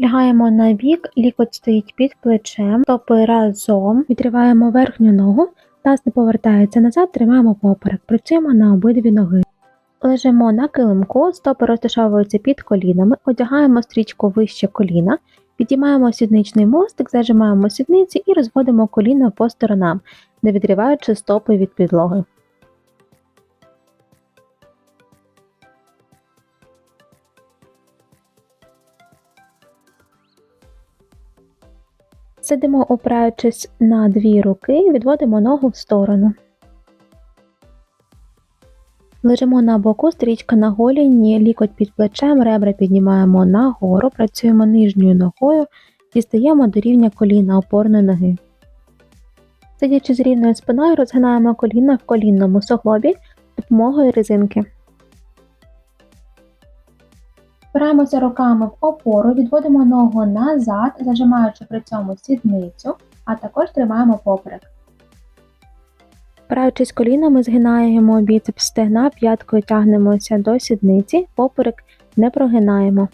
Лягаємо на бік, лікоть стоїть під плечем, стопи разом, відриваємо верхню ногу, таз не повертається назад, тримаємо поперек, працюємо на обидві ноги. Лежимо на килимку, стопи розташовуються під колінами, одягаємо стрічку вище коліна, підіймаємо сідничний мостик, зажимаємо сідниці і розводимо коліна по сторонам, не відриваючи стопи від підлоги. Сидимо, опираючись на дві руки, відводимо ногу в сторону. Лежимо на боку, стрічка на голіні, лікоть під плечем, ребра піднімаємо нагору, працюємо нижньою ногою, дістаємо до рівня коліна опорної ноги. Сидячи з рівною спиною, розгинаємо коліна в колінному суглобі допомогою резинки. Впираємося руками в опору, відводимо ногу назад, зажимаючи при цьому сідницю, а також тримаємо поперек. Впираючись колінами, згинаємо біцепс стегна, п'яткою тягнемося до сідниці, поперек не прогинаємо.